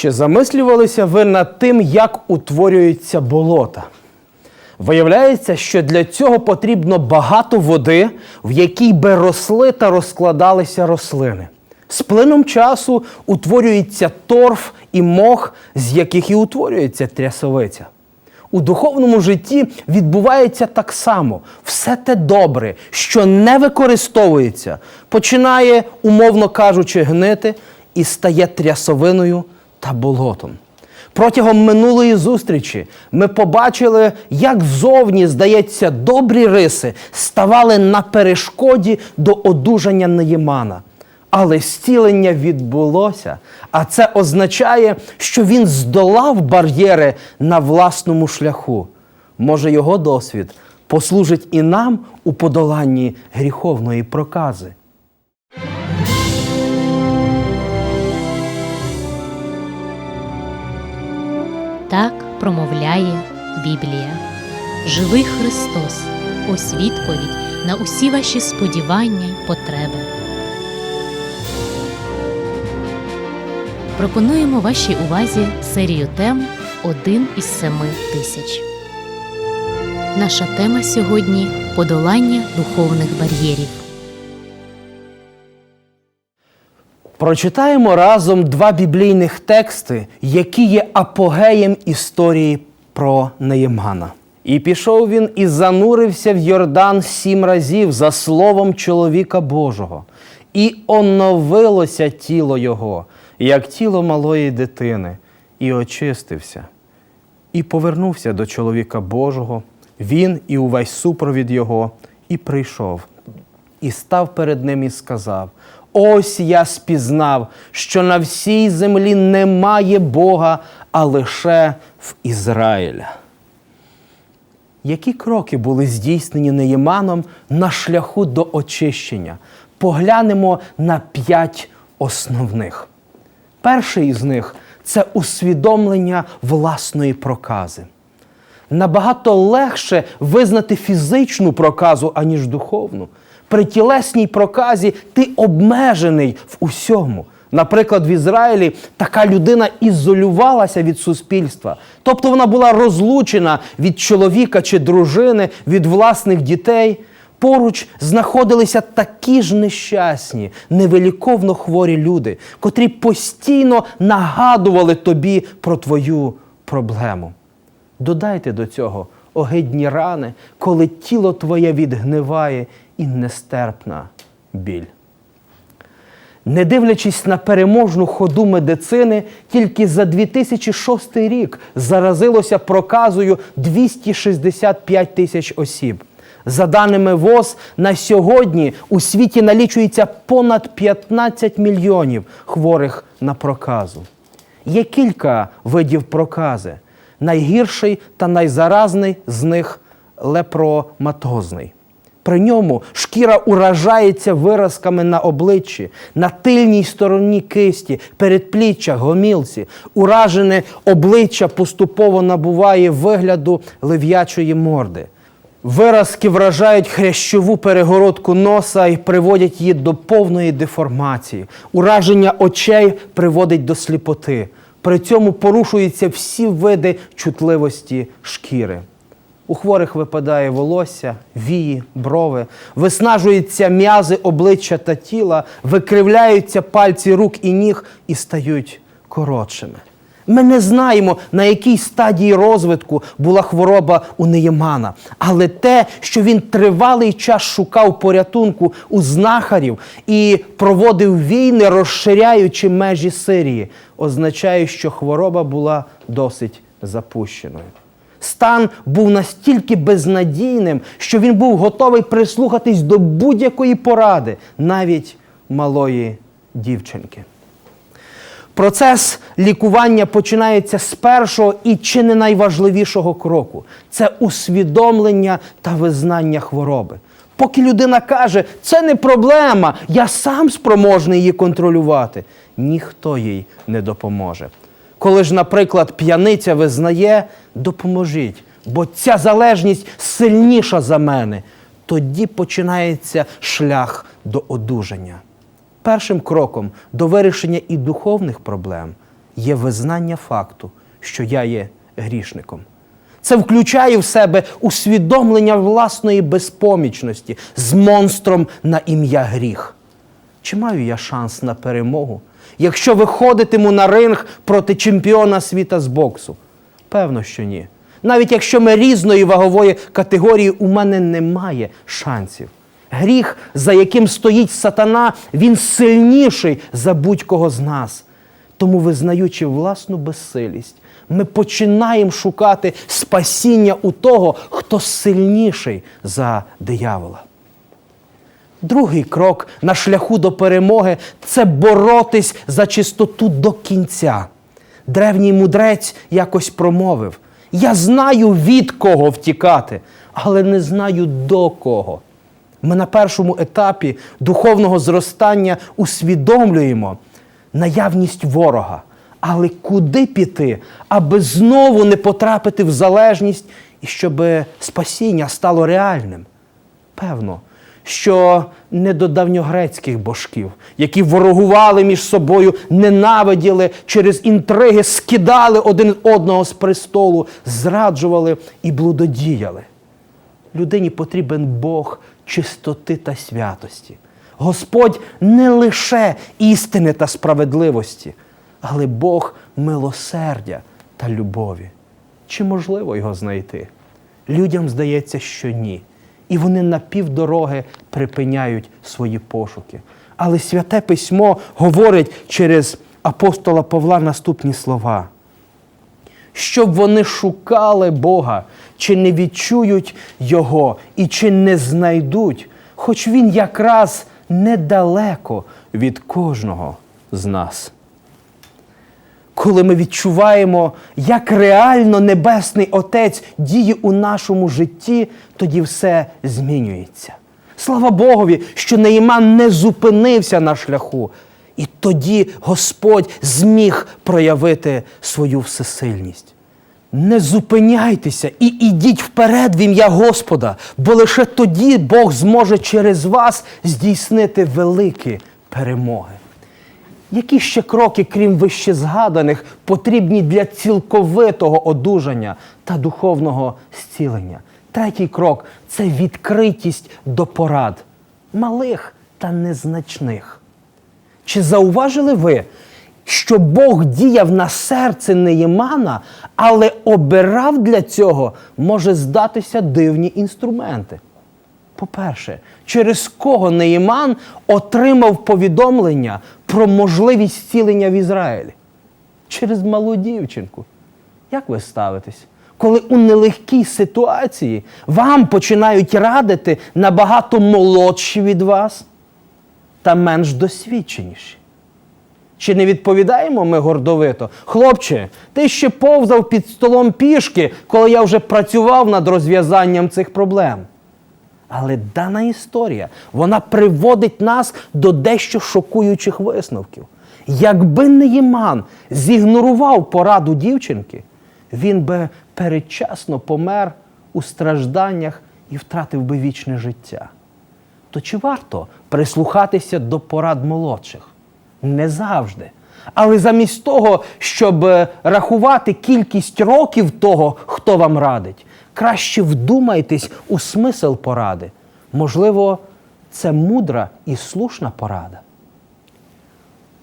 Чи замислювалися ви над тим, як утворюються болота? Виявляється, що для цього потрібно багато води, в якій би росли та розкладалися рослини. З плином часу утворюється торф і мох, з яких і утворюється трясовиця. У духовному житті відбувається так само. Все те добре, що не використовується, починає, умовно кажучи, гнити і стає трясовиною та болотом. Протягом минулої зустрічі ми побачили, як зовні, здається, добрі риси ставали на перешкоді до одужання Неємана. Але зцілення відбулося, а це означає, що він здолав бар'єри на власному шляху. Може, його досвід послужить і нам у подоланні гріховної прокази. Так промовляє Біблія. Живий Христос, ось відповідь на усі ваші сподівання й потреби. Пропонуємо вашій увазі серію тем Один із семи тисяч. Наша тема сьогодні подолання духовних бар'єрів. Прочитаємо разом два біблійних тексти, які є апогеєм історії про Неємана. І пішов він і занурився в Йордан сім разів за словом чоловіка Божого, і оновилося тіло його, як тіло малої дитини, і очистився. І повернувся до чоловіка Божого, він і увесь супровід його, і прийшов, і став перед ним і сказав: Ось я спізнав, що на всій землі немає Бога, а лише в Ізраїля. Які кроки були здійснені Неєманом на шляху до очищення? Поглянемо на п'ять основних. Перший із них це усвідомлення власної прокази. Набагато легше визнати фізичну проказу, аніж духовну. При тілесній проказі ти обмежений в усьому. Наприклад, в Ізраїлі така людина ізолювалася від суспільства, тобто вона була розлучена від чоловіка чи дружини, від власних дітей. Поруч знаходилися такі ж нещасні, невиліковно хворі люди, котрі постійно нагадували тобі про твою проблему. Додайте до цього огидні рани, коли тіло твоє відгниває і нестерпна біль. Не дивлячись на переможну ходу медицини, тільки за 2006 рік заразилося проказою 265 тисяч осіб. За даними ВОЗ, на сьогодні у світі налічується понад 15 мільйонів хворих на проказу. Є кілька видів прокази. Найгірший та найзаразний з них лепроматозний. При ньому шкіра уражається виразками на обличчі, на тильній стороні кисті, передпліччя, гомілці. Уражене обличчя поступово набуває вигляду лев'ячої морди. Виразки вражають хрящову перегородку носа і приводять її до повної деформації. Ураження очей приводить до сліпоти. При цьому порушуються всі види чутливості шкіри. У хворих випадає волосся, вії, брови, виснажуються м'язи обличчя та тіла, викривляються пальці рук і ніг і стають коротшими. Ми не знаємо, на якій стадії розвитку була хвороба у Неємана, але те, що він тривалий час шукав порятунку у знахарів і проводив війни, розширяючи межі Сирії, означає, що хвороба була досить запущеною. Стан був настільки безнадійним, що він був готовий прислухатись до будь-якої поради, навіть малої дівчинки. Процес лікування починається з першого і чи не найважливішого кроку це усвідомлення та визнання хвороби. Поки людина каже, це не проблема, я сам спроможний її контролювати, ніхто їй не допоможе. Коли ж, наприклад, п'яниця визнає, допоможіть, бо ця залежність сильніша за мене, тоді починається шлях до одужання. Першим кроком до вирішення і духовних проблем є визнання факту, що я є грішником. Це включає в себе усвідомлення власної безпомічності з монстром на ім'я гріх. Чи маю я шанс на перемогу, якщо виходитиму на ринг проти чемпіона світа з боксу? Певно, що ні. Навіть якщо ми різної вагової категорії, у мене немає шансів. Гріх, за яким стоїть сатана, він сильніший за будь-кого з нас. Тому, визнаючи власну безсилість, ми починаємо шукати спасіння у того, хто сильніший за диявола. Другий крок на шляху до перемоги це боротись за чистоту до кінця. Древній мудрець якось промовив: Я знаю від кого втікати, але не знаю до кого. Ми на першому етапі духовного зростання усвідомлюємо наявність ворога. Але куди піти, аби знову не потрапити в залежність і щоб спасіння стало реальним? Певно, що не до давньогрецьких божків, які ворогували між собою, ненавиділи через інтриги, скидали один одного з престолу, зраджували і блудодіяли. Людині потрібен Бог чистоти та святості. Господь не лише істини та справедливості, але Бог милосердя та любові. Чи можливо його знайти? Людям здається, що ні. І вони на півдороги припиняють свої пошуки. Але святе письмо говорить через апостола Павла наступні слова щоб вони шукали Бога, чи не відчують Його і чи не знайдуть, хоч Він якраз недалеко від кожного з нас. Коли ми відчуваємо, як реально Небесний Отець діє у нашому житті, тоді все змінюється. Слава Богові, що Неїман не зупинився на шляху. І тоді Господь зміг проявити свою всесильність. Не зупиняйтеся і ідіть вперед в ім'я Господа, бо лише тоді Бог зможе через вас здійснити великі перемоги. Які ще кроки, крім вищезгаданих, потрібні для цілковитого одужання та духовного зцілення? Третій крок це відкритість до порад, малих та незначних. Чи зауважили ви, що Бог діяв на серце Неємана, але обирав для цього може здатися дивні інструменти? По-перше, через кого Неєман отримав повідомлення про можливість зцілення в Ізраїлі? Через малу дівчинку. Як ви ставитесь? Коли у нелегкій ситуації вам починають радити набагато молодші від вас та менш досвідченіші? Чи не відповідаємо ми гордовито? Хлопче, ти ще повзав під столом пішки, коли я вже працював над розв'язанням цих проблем. Але дана історія вона приводить нас до дещо шокуючих висновків. Якби Неїман зігнорував пораду дівчинки, він би передчасно помер у стражданнях і втратив би вічне життя. То чи варто прислухатися до порад молодших? Не завжди. Але замість того, щоб е, рахувати кількість років того, хто вам радить, краще вдумайтесь у смисл поради. Можливо, це мудра і слушна порада.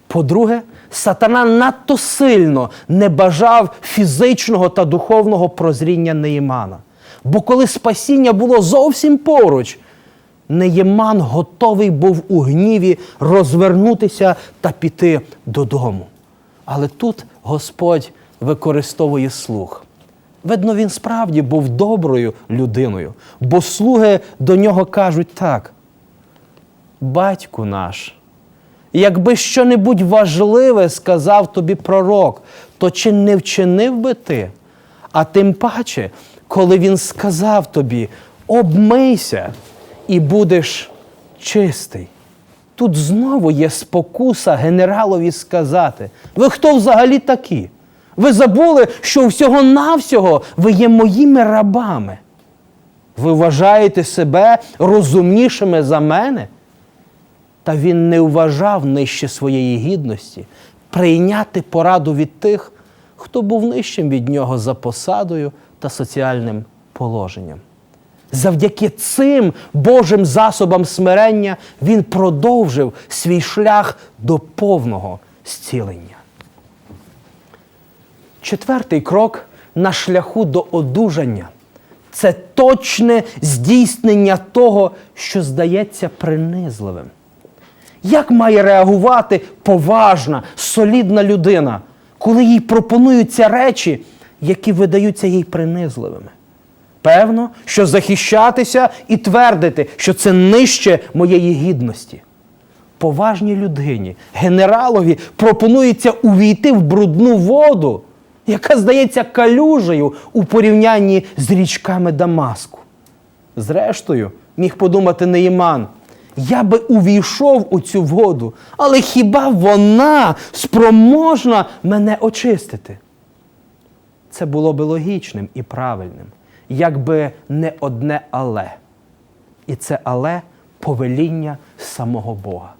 По-друге, сатана надто сильно не бажав фізичного та духовного прозріння Неїмана. Бо коли спасіння було зовсім поруч, Неєман готовий був у гніві розвернутися та піти додому. Але тут Господь використовує слух. Видно, він справді був доброю людиною, бо слуги до нього кажуть так: Батьку наш, якби щонебудь важливе сказав тобі пророк, то чи не вчинив би ти? А тим паче, коли він сказав тобі, обмийся і будеш чистий. Тут знову є спокуса генералові сказати: ви хто взагалі такі? Ви забули, що всього-навсього ви є моїми рабами. Ви вважаєте себе розумнішими за мене? Та він не вважав нижче своєї гідності прийняти пораду від тих, хто був нижчим від нього за посадою та соціальним положенням. Завдяки цим Божим засобам смирення він продовжив свій шлях до повного зцілення. Четвертий крок на шляху до одужання це точне здійснення того, що здається принизливим. Як має реагувати поважна, солідна людина, коли їй пропонуються речі, які видаються їй принизливими? Певно, що захищатися і твердити, що це нижче моєї гідності. Поважній людині, генералові пропонується увійти в брудну воду, яка здається калюжею у порівнянні з річками Дамаску. Зрештою, міг подумати Неїман, я би увійшов у цю воду, але хіба вона спроможна мене очистити? Це було би логічним і правильним, якби не одне але. І це але повеління самого Бога.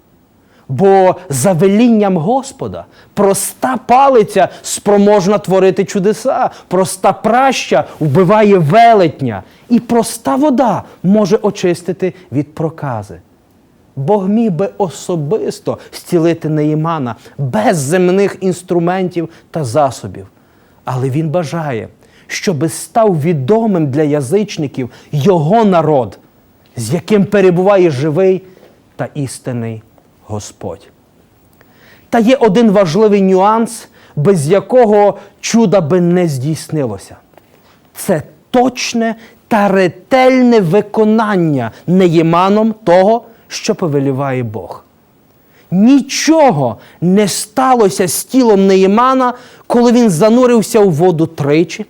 Бо за велінням Господа проста палиця спроможна творити чудеса, проста праща вбиває велетня, і проста вода може очистити від прокази. Бог міг би особисто зцілити Неїмана без земних інструментів та засобів. Але він бажає, щоби став відомим для язичників його народ, з яким перебуває живий та істинний Господь. Та є один важливий нюанс, без якого чуда би не здійснилося. Це точне та ретельне виконання Неєманом того, що повеліває Бог. Нічого не сталося з тілом Неємана, коли він занурився у воду тричі.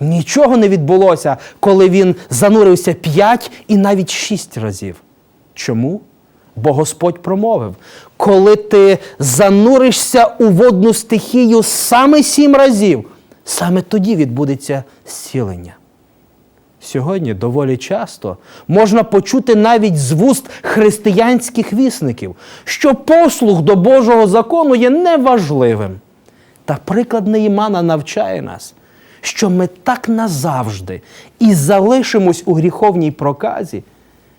Нічого не відбулося, коли він занурився п'ять і навіть шість разів. Чому? Бо Господь промовив: коли ти зануришся у водну стихію саме сім разів, саме тоді відбудеться зцілення. Сьогодні доволі часто можна почути навіть з вуст християнських вісників, що послуг до Божого закону є неважливим. Та приклад Неїмана навчає нас, що ми так назавжди і залишимось у гріховній проказі,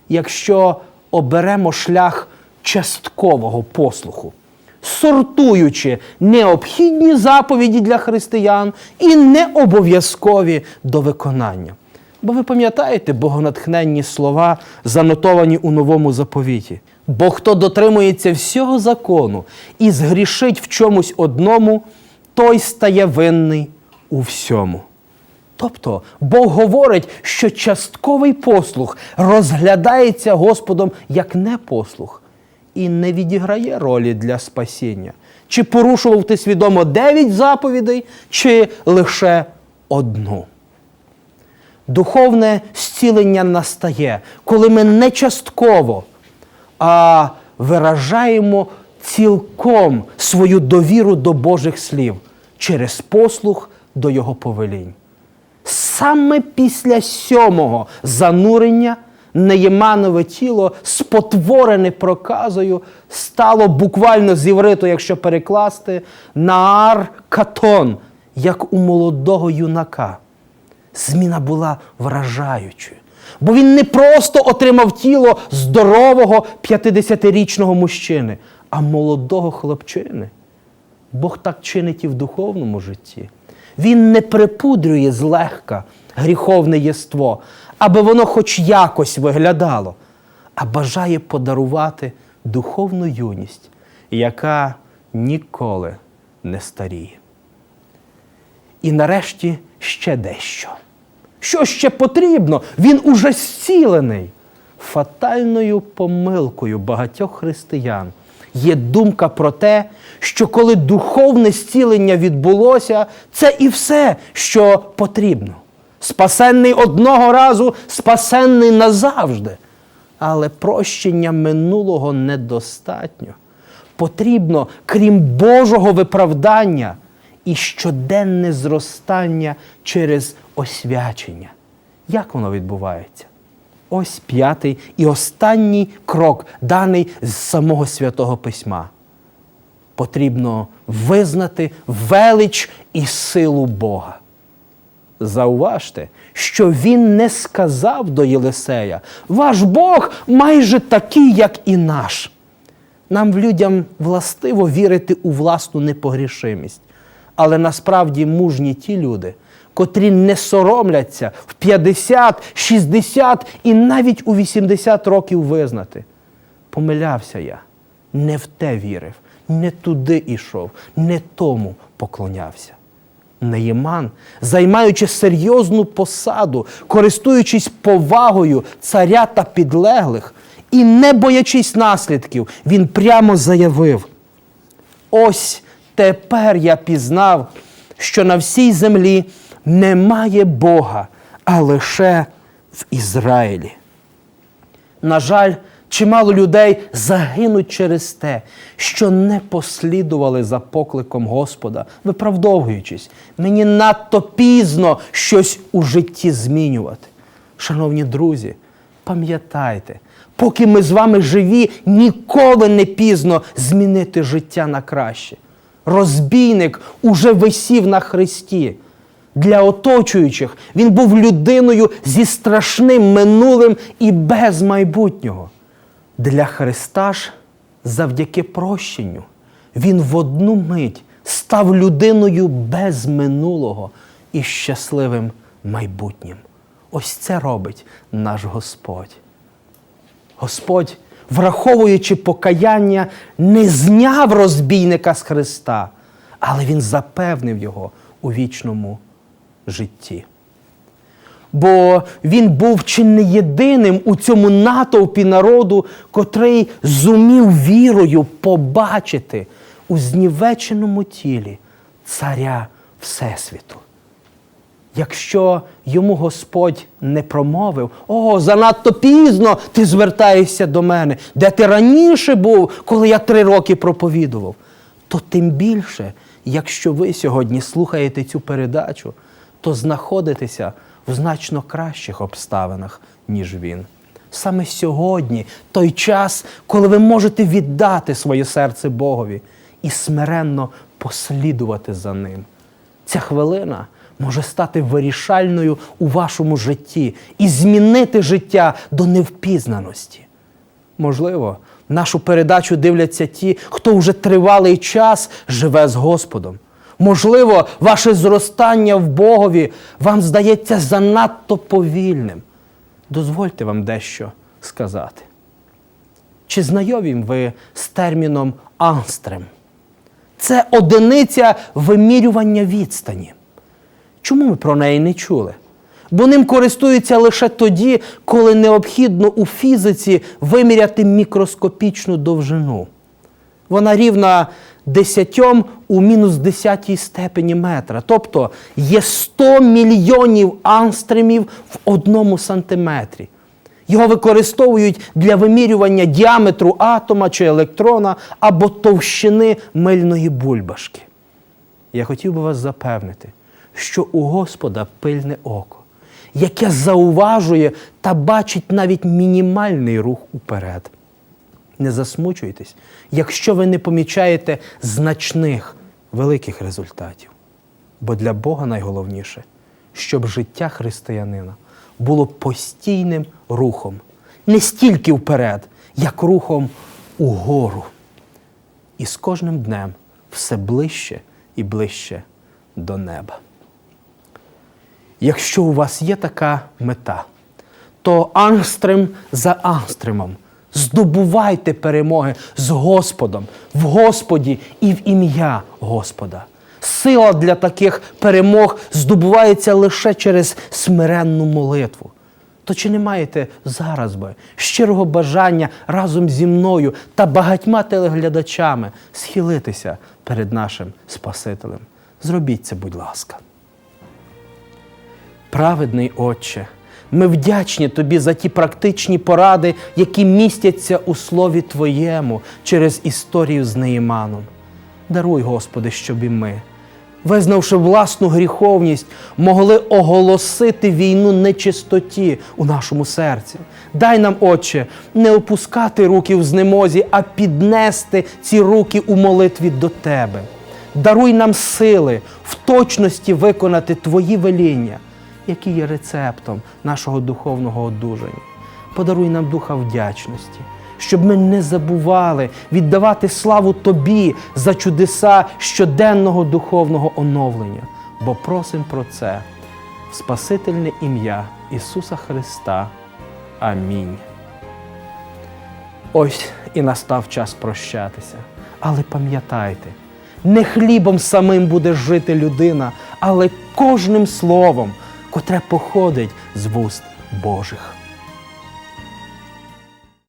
якщо оберемо шлях часткового послуху, сортуючи необхідні заповіді для християн і необов'язкові до виконання. Бо ви пам'ятаєте богонатхненні слова, занотовані у новому заповіті. Бо хто дотримується всього закону і згрішить в чомусь одному, той стає винний у всьому. Тобто Бог говорить, що частковий послух розглядається Господом як непослух і не відіграє ролі для спасіння. Чи порушував ти свідомо дев'ять заповідей, чи лише одну. Духовне зцілення настає, коли ми не частково, а виражаємо цілком свою довіру до Божих слів через послух до Його повелінь. Саме після сьомого занурення Неєманове тіло, спотворене проказою, стало буквально з івриту, якщо перекласти, наар катон, як у молодого юнака. Зміна була вражаючою. Бо він не просто отримав тіло здорового 50-річного мужчини, а молодого хлопчини. Бог так чинить і в духовному житті. Він не припудрює злегка гріховне єство, аби воно хоч якось виглядало, а бажає подарувати духовну юність, яка ніколи не старіє. І нарешті ще дещо. Що ще потрібно? Він уже зцілений. Фатальною помилкою багатьох християн є думка про те, що коли духовне зцілення відбулося, це і все, що потрібно. Спасенний одного разу, спасенний назавжди. Але прощення минулого недостатньо. Потрібно, крім Божого виправдання, і щоденне зростання через освячення. Як воно відбувається? Ось п'ятий і останній крок, даний з самого Святого Письма. потрібно визнати велич і силу Бога. Зауважте, що він не сказав до Єлисея: Ваш Бог майже такий, як і наш. Нам, людям, властиво вірити у власну непогрішимість. Але насправді мужні ті люди, котрі не соромляться в 50, 60 і навіть у 80 років визнати. Помилявся я, не в те вірив, не туди ішов, не тому поклонявся. Неєман, займаючи серйозну посаду, користуючись повагою царя та підлеглих і не боячись наслідків, він прямо заявив: Ось тепер я пізнав, що на всій землі немає Бога, а лише в Ізраїлі. На жаль, чимало людей загинуть через те, що не послідували за покликом Господа, виправдовуючись, мені надто пізно щось у житті змінювати. Шановні друзі, пам'ятайте, поки ми з вами живі, ніколи не пізно змінити життя на краще. Розбійник уже висів на хресті. Для оточуючих він був людиною зі страшним минулим і без майбутнього. Для Христа ж, завдяки прощенню, він в одну мить став людиною без минулого і щасливим майбутнім. Ось це робить наш Господь. Господь, враховуючи покаяння, не зняв розбійника з Христа, але Він запевнив його у вічному житті. Бо він був чи не єдиним у цьому натовпі народу, котрий зумів вірою побачити у знівеченому тілі царя Всесвіту. Якщо йому Господь не промовив, о, занадто пізно ти звертаєшся до мене, де ти раніше був, коли я три роки проповідував, то тим більше, якщо ви сьогодні слухаєте цю передачу, то знаходитеся в значно кращих обставинах, ніж він. Саме сьогодні той час, коли ви можете віддати своє серце Богові і смиренно послідувати за ним. Ця хвилина може стати вирішальною у вашому житті і змінити життя до невпізнаності. Можливо, нашу передачу дивляться ті, хто вже тривалий час живе з Господом. Можливо, ваше зростання в Богові вам здається занадто повільним. Дозвольте вам дещо сказати. Чи знайомі ви з терміном анстрем? Це одиниця вимірювання відстані. Чому ми про неї не чули? Бо ним користуються лише тоді, коли необхідно у фізиці виміряти мікроскопічну довжину. Вона рівна 10 у мінус 10 степені метра. Тобто є 100 мільйонів ангстремів в одному сантиметрі. Його використовують для вимірювання діаметру атома чи електрона або товщини мильної бульбашки. Я хотів би вас запевнити, що у Господа пильне око, яке зауважує та бачить навіть мінімальний рух уперед. Не засмучуйтесь, якщо ви не помічаєте значних великих результатів. Бо для Бога найголовніше, щоб життя християнина було постійним рухом, не стільки вперед, як рухом угору. І з кожним днем все ближче і ближче до неба. Якщо у вас є така мета, то ангстрем за ангстремом здобувайте перемоги з Господом, в Господі і в ім'я Господа. Сила для таких перемог здобувається лише через смиренну молитву. То чи не маєте зараз би щирого бажання разом зі мною та багатьма телеглядачами схилитися перед нашим Спасителем? Зробіть це, будь ласка. Праведний Отче, ми вдячні Тобі за ті практичні поради, які містяться у Слові Твоєму через історію з Неїманом. Даруй, Господи, щоб і ми визнавши власну гріховність, могли оголосити війну нечистоті у нашому серці. Дай нам, Отче, не опускати руки в знемозі, а піднести ці руки у молитві до Тебе. Даруй нам сили в точності виконати Твої веління, які є рецептом нашого духовного одужання. Подаруй нам духа вдячності, щоб ми не забували віддавати славу Тобі за чудеса щоденного духовного оновлення, бо просим про це в Спасительне ім'я Ісуса Христа. Амінь. Ось і настав час прощатися. Але пам'ятайте, не хлібом самим буде жити людина, але кожним словом, котре походить з вуст Божих.